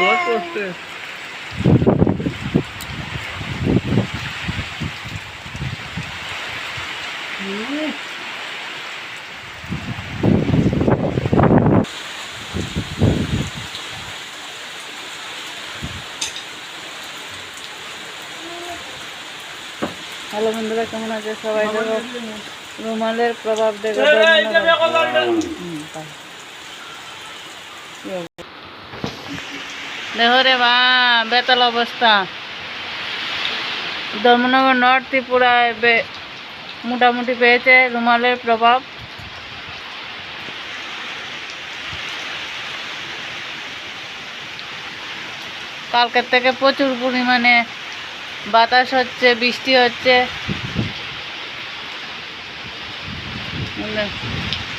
Dot করছে। Hello বন্ধুরা কেমন আছে সবাই? দেখো রুমালের প্রভাব দেখো হুম, তাই। কি অবস্থা? দেখো রে মা বেতাল অবস্থা ধর্মনগর নর্থ ত্রিপুরায় বে- মোটামুটি পেয়েছে রুমালের প্রভাব কালকের থেকে প্রচুর পরিমাণে বাতাস হচ্ছে বৃষ্টি হচ্ছে?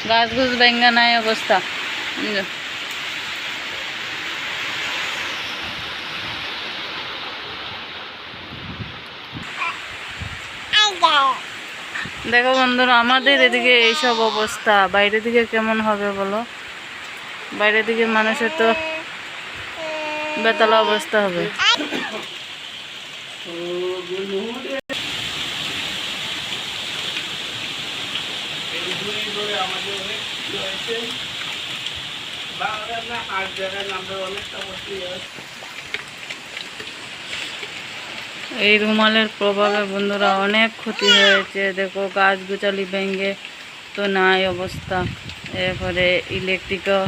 গাছ গুছ ভেঙ্গা নাই অবস্থা দেখো বন্ধুরা, আমাদের এদিকে এইসব অবস্থা। বাইরের দিকে কেমন হবে বলো? বাইরের দিকে মানুষের তো বেতলা অবস্থা হবে আছে এই রুমালের প্রভাবে বন্ধুরা অনেক ক্ষতি হয়েছে। দেখো গাছ গুচালি ভেঙে তো নাই অবস্থা। এরপরে ইলেকট্রিকও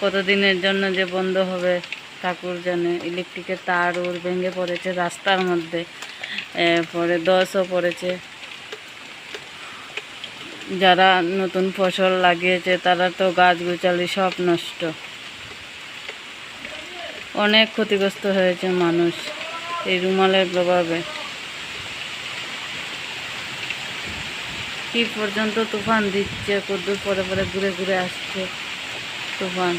কতদিনের জন্য যে বন্ধ হবে ঠাকুর জানে। ইলেকট্রিকের তার ওর ভেঙে পড়েছে রাস্তার মধ্যে। এরপরে দশও পড়েছে। যারা নতুন ফসল লাগিয়েছে তারা তো গাছ গুচালি সব নষ্ট। অনেক ক্ষতিগ্রস্ত হয়েছে মানুষ। এই রুমালের প্রভাবে কি পর্যন্ত তুফান দিচ্ছে কদ্দুর পরে পরে ঘুরে ঘুরে আসছে তুফান।